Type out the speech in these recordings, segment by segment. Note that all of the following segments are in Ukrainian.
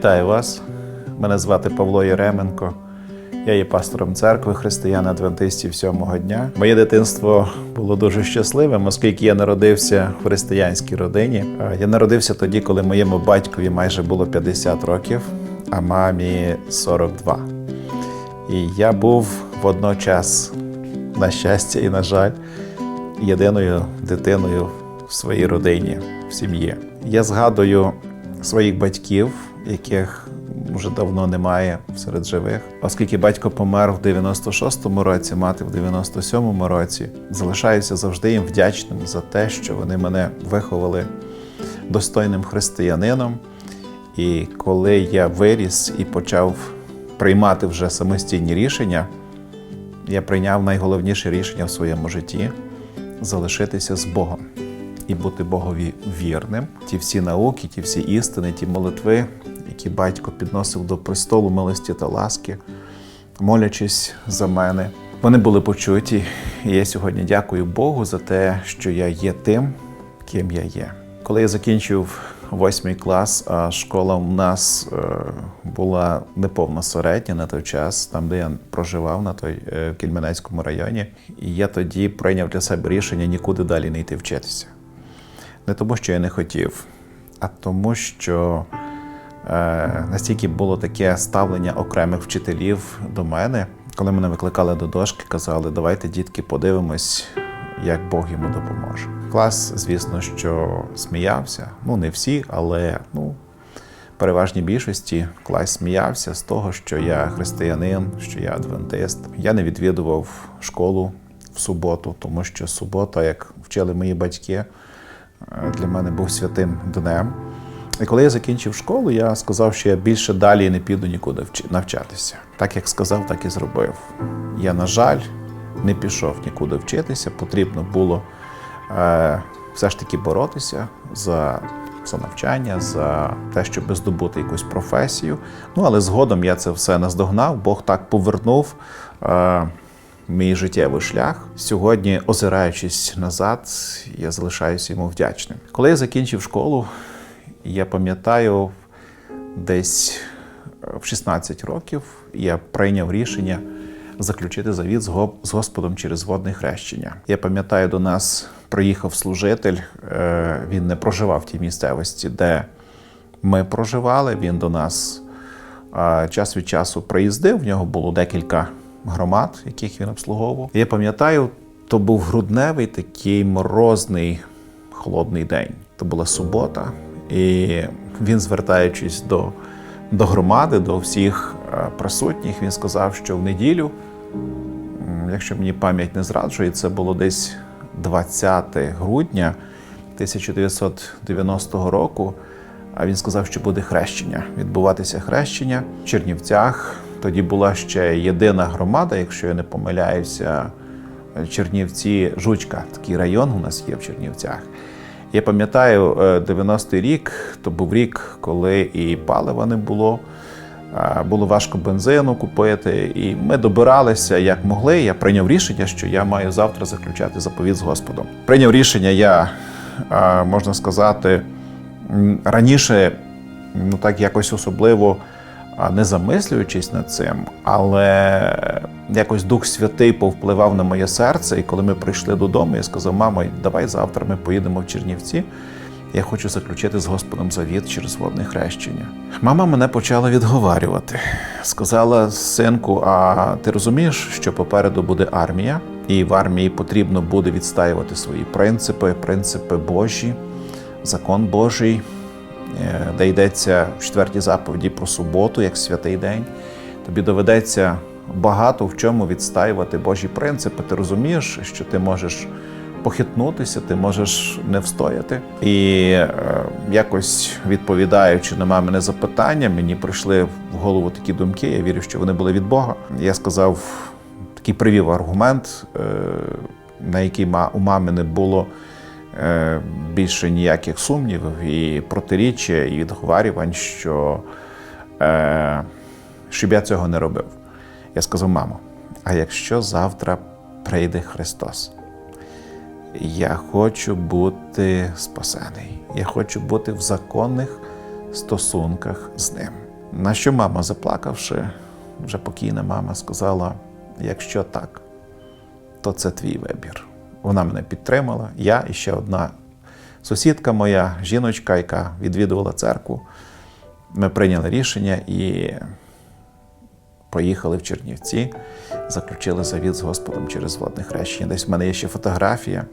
Вітаю вас. Мене звати Павло Єременко. Я є пастором церкви християн адвентистів сьомого дня. Моє дитинство було дуже щасливим, оскільки я народився в християнській родині. Я народився тоді, коли моєму батькові майже було 50 років, а мамі 42. І я був водночас, на щастя і на жаль, єдиною дитиною в своїй родині, в сім'ї. Я згадую своїх батьків, яких вже давно немає серед живих, оскільки батько помер в 96-му році, мати в 97-му році. Залишаюся завжди їм вдячним за те, що вони мене виховали достойним християнином. І коли я виріс і почав приймати вже самостійні рішення, я прийняв найголовніше рішення в своєму житті залишитися з Богом і бути Богові вірним. Ті всі науки, ті всі істини, ті молитви, які батько підносив до престолу милості та ласки, молячись за мене, вони були почуті. І я сьогодні дякую Богу за те, що я є тим, ким я є. Коли я закінчив восьмий клас, а школа у нас е, була неповна середня на той час, там, де я проживав на той е, в Кільменецькому районі, і я тоді прийняв для себе рішення нікуди далі не йти вчитися. Не тому, що я не хотів, а тому, що е, настільки було таке ставлення окремих вчителів до мене, коли мене викликали до дошки, казали, давайте, дітки, подивимось, як Бог йому допоможе. Клас, звісно, що сміявся. Ну, не всі, але ну, переважній більшості клас сміявся з того, що я християнин, що я адвентист. Я не відвідував школу в суботу, тому що субота, як вчили мої батьки, е, для мене був святим днем. І коли я закінчив школу, я сказав, що я більше далі не піду нікуди навчатися. Так як сказав, так і зробив. Я, на жаль, не пішов нікуди вчитися. Потрібно було е, все ж таки боротися за, за навчання, за те, щоб здобути якусь професію. Ну, але згодом я це все наздогнав. Бог так повернув. Е, Мій життєвий шлях сьогодні, озираючись назад, я залишаюся йому вдячним. Коли я закінчив школу, я пам'ятаю, десь е, в 16 років я прийняв рішення заключити завіт з Го- з Господом через водне хрещення. Я пам'ятаю, до нас приїхав служитель. е, Він не проживав в тій місцевості, де ми проживали. Він до нас е, час від часу приїздив. В нього було декілька громад, яких він обслуговував. Я пам'ятаю, то був грудневий такий морозний холодний день. То була субота, і він, звертаючись до, до громади, до всіх е, присутніх, він сказав, що в неділю, якщо мені пам'ять не зраджує, це було десь 20 грудня 1990 року. А він сказав, що буде хрещення, відбуватися хрещення в Чернівцях. Тоді була ще єдина громада, якщо я не помиляюся, Чернівці Жучка. Такий район у нас є в Чернівцях. Я пам'ятаю, е, 90-й рік то був рік, коли і палива не було, було важко бензину купити. І ми добиралися як могли. Я прийняв рішення, що я маю завтра заключати заповіт з Господом. Прийняв рішення я, можна сказати, раніше, ну так якось особливо не замислюючись над цим, але якось Дух Святий повпливав на моє серце. І коли ми прийшли додому, я сказав: мамо, давай завтра ми поїдемо в Чернівці. Я хочу заключити з Господом завіт через водне хрещення. Мама мене почала відговарювати. Сказала синку: а ти розумієш, що попереду буде армія, і в армії потрібно буде відстаювати свої принципи, принципи Божі, закон Божий, де йдеться в четвертій заповіді про суботу, як святий день. Тобі доведеться багато в чому відстаювати Божі принципи. Ти розумієш, що ти можеш похитнутися, ти можеш не встояти. І е, якось відповідаючи на мамине запитання, мені прийшли в голову такі думки. Я вірю, що вони були від Бога. Я сказав такий привів аргумент, е, на який у мами не було е, більше ніяких сумнівів і протиріччя, і відговарювань, що, е, щоб я цього не робив. Я сказав, мамо, а якщо завтра прийде Христос? Я хочу бути спасений. Я хочу бути в законних стосунках з ним. На що мама, заплакавши, вже покійна мама сказала: якщо так, то це твій вибір. Вона мене підтримала. Я і ще одна сусідка моя, жіночка, яка відвідувала церкву. Ми прийняли рішення і поїхали в Чернівці, заключили завіт з Господом через водне хрещення. Десь в мене є ще фотографія,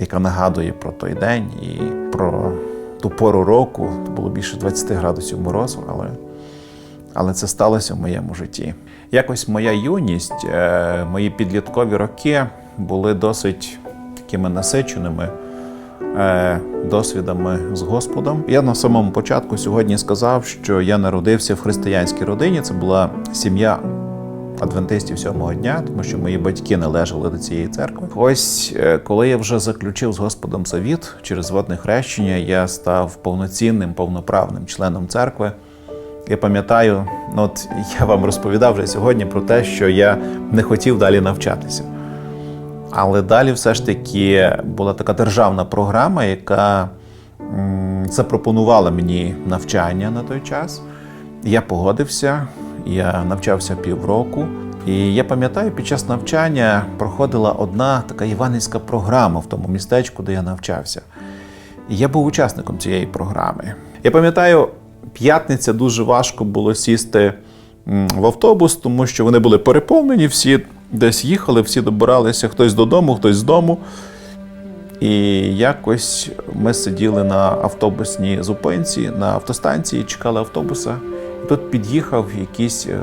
яка нагадує про той день і про ту пору року. Було більше 20 градусів морозу, але, але це сталося в моєму житті. Якось моя юність, е, мої підліткові роки були досить такими насиченими е, досвідами з Господом. Я на самому початку сьогодні сказав, що я народився в християнській родині. Це була сім'я адвентистів сьомого дня, тому що мої батьки належали до цієї церкви. Ось е, коли я вже заключив з Господом завіт через водне хрещення, я став повноцінним, повноправним членом церкви. Я пам'ятаю, ну от я вам розповідав вже сьогодні про те, що я не хотів далі навчатися. Але далі все ж таки була така державна програма, яка запропонувала мені навчання на той час. Я погодився, я навчався півроку. І я пам'ятаю, під час навчання проходила одна така іванівська програма в тому містечку, де я навчався. І я був учасником цієї програми. Я пам'ятаю, п'ятниця дуже важко було сісти в автобус, тому що вони були переповнені, всі десь їхали, всі добиралися хтось додому, хтось з дому. І якось ми сиділи на автобусній зупинці, на автостанції, чекали автобуса. І тут під'їхав якийсь е,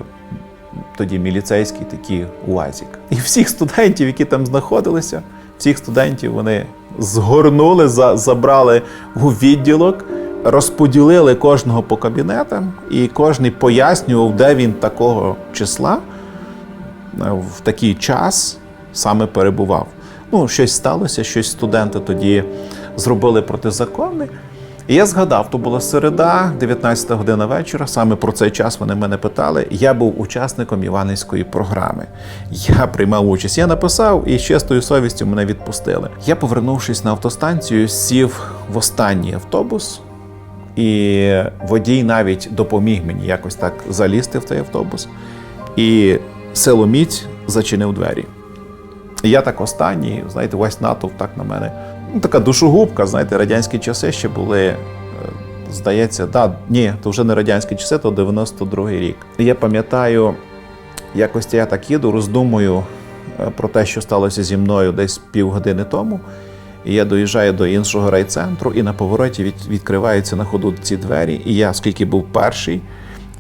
тоді міліцейський такий УАЗик. І всіх студентів, які там знаходилися, всіх студентів вони згорнули, за- забрали у відділок, розподілили кожного по кабінетам, і кожен пояснював, де він такого числа в такий час саме перебував. Ну, щось сталося, щось студенти тоді зробили протизаконне. І я згадав, то була середа, 19 година вечора. Саме про цей час вони мене питали. Я був учасником Іванівської програми. Я приймав участь. Я написав і з чистою совістю мене відпустили. Я, повернувшись на автостанцію, сів в останній автобус, і водій навіть допоміг мені якось так залізти в цей автобус. І силоміць зачинив двері. Я так останній, знаєте, весь натовп так на мене. Ну, така душогубка, знаєте, радянські часи ще були. е, Здається, да, ні, то вже не радянські часи, то 92-й рік. Я пам'ятаю, якось я так їду, роздумую е, про те, що сталося зі мною десь півгодини тому. І я доїжджаю до іншого райцентру, і на повороті від, відкриваються на ходу ці двері. І я, оскільки був перший,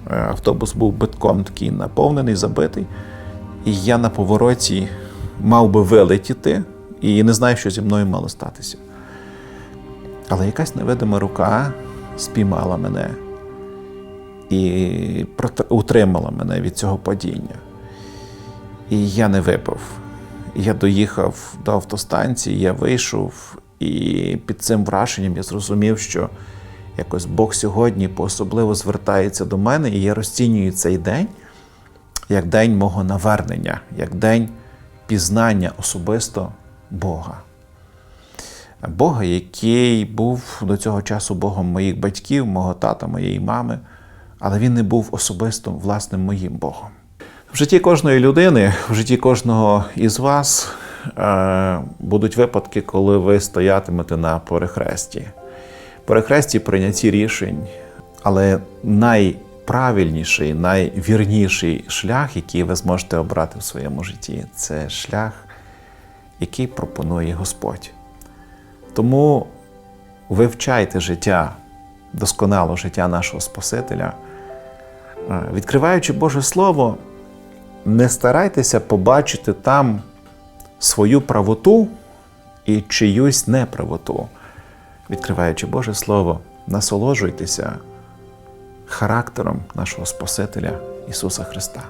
автобус був битком такий наповнений, забитий. І я на повороті мав би вилетіти, і не знаю, що зі мною мало статися. Але якась невидима рука спіймала мене і утримала мене від цього падіння. І я не випав. Я доїхав до автостанції, я вийшов, і під цим враженням я зрозумів, що якось Бог сьогодні по-особливо звертається до мене, і я розцінюю цей день як день мого навернення, як день пізнання особисто Бога. Бога, який був до цього часу Богом моїх батьків, мого тата, моєї мами, але він не був особисто власним моїм Богом. В житті кожної людини, в житті кожного із вас е, будуть випадки, коли ви стоятимете на перехресті. Перехресті прийнятті рішень, але найправильніший, найвірніший шлях, який ви зможете обрати в своєму житті, це шлях, який пропонує Господь. Тому вивчайте життя, досконало життя нашого Спасителя. Е, Відкриваючи Боже Слово, не старайтеся побачити там свою правоту і чиюсь неправоту. Відкриваючи Боже Слово, насолоджуйтеся характером нашого Спасителя Ісуса Христа.